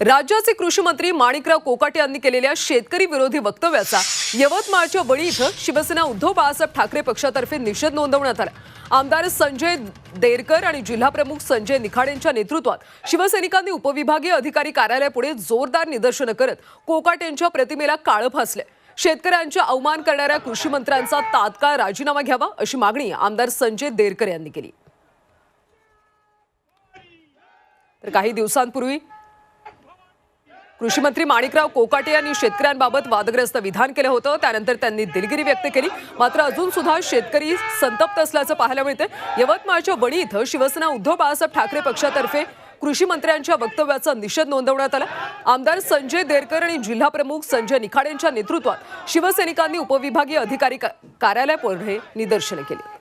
राज्याचे कृषी मंत्री माणिकराव कोकाटे यांनी केलेल्या शेतकरी विरोधी वक्तव्याचा यवतमाळच्या बळी इथं शिवसेना उद्धव बाळासाहेब ठाकरे पक्षातर्फे निषेध नोंदवण्यात आला. आमदार संजय देरकर आणि जिल्हाप्रमुख संजय निखाड यांच्या नेतृत्वात शिवसैनिकांनी उपविभागीय अधिकारी कार्यालयापुढे जोरदार निदर्शनं करत कोकाटे यांच्या प्रतिमेला काळं फासले. शेतकऱ्यांच्या अवमान करणाऱ्या कृषी मंत्र्यांचा तात्काळ राजीनामा घ्यावा अशी मागणी आमदार संजय देरकर यांनी केली. तर काही दिवसांपूर्वी कृषी मंत्री माणिकराव कोकाटे यांनी शेतकऱ्यांबाबत वादग्रस्त विधान केलं होतं. त्यानंतर त्यांनी दिलगिरी व्यक्त केली. मात्र अजून सुद्धा शेतकरी संतप्त असल्याचं पाहायला मिळतं यवतमाळच्या वणी इथं शिवसेना उद्धव बाळासाहेब ठाकरे पक्षातर्फे कृषी मंत्र्यांच्या वक्तव्याचा निषेध नोंदवण्यात आला. आमदार संजय देरकर आणि जिल्हाप्रमुख संजय निखाड यांच्या नेतृत्वात शिवसैनिकांनी उपविभागीय अधिकारी का- कार्यालयापुढे निदर्शनं केली.